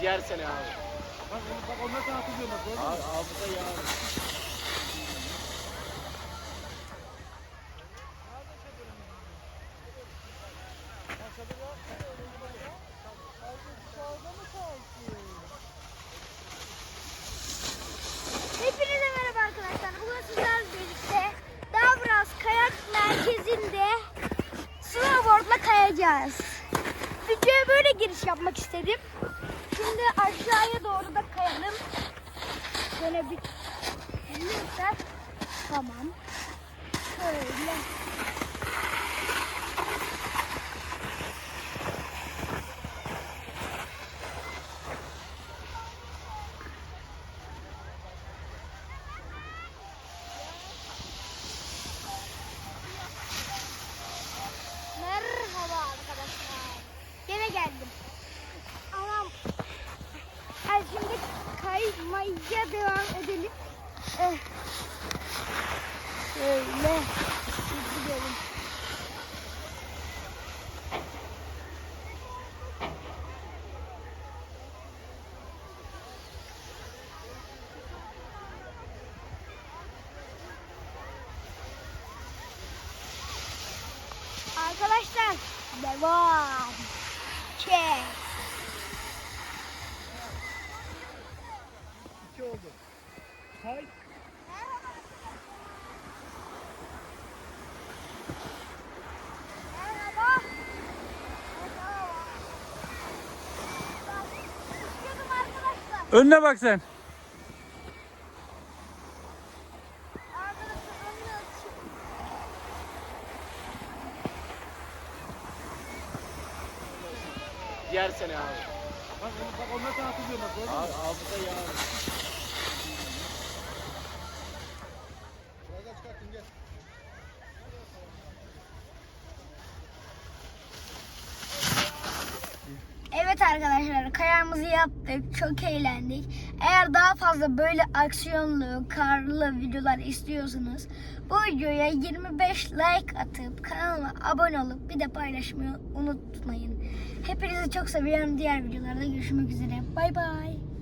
Diğer sene abi. Bak, bak onlar sana atılıyor bak? Abi hafıza ya. Hepinize merhaba arkadaşlar. Bugün sizlerle birlikte Davras Kayak Merkezi'nde snowboardla kayacağız. Böyle giriş yapmak istedim. Şimdi aşağıya doğru da kayalım. Böyle bir tamam. Şöyle. Merhaba arkadaşlar. Gene geldim. Anam. Ben şimdi kaymaya devam edelim. Eh. Şöyle. Gidelim. Arkadaşlar devam. Çek. Oldu. Arkadaşlar. Önüne bak sen. Diğer sene abi. Bak, bak onlar sana atılıyor bak mü? Abi hafıza ya. Arkadaşlar kayamızı yaptık. Çok eğlendik. Eğer daha fazla böyle aksiyonlu, karlı videolar istiyorsanız bu videoya 25 like atıp kanalıma abone olup bir de paylaşmayı unutmayın. Hepinizi çok seviyorum. Diğer videolarda görüşmek üzere. Bay bay.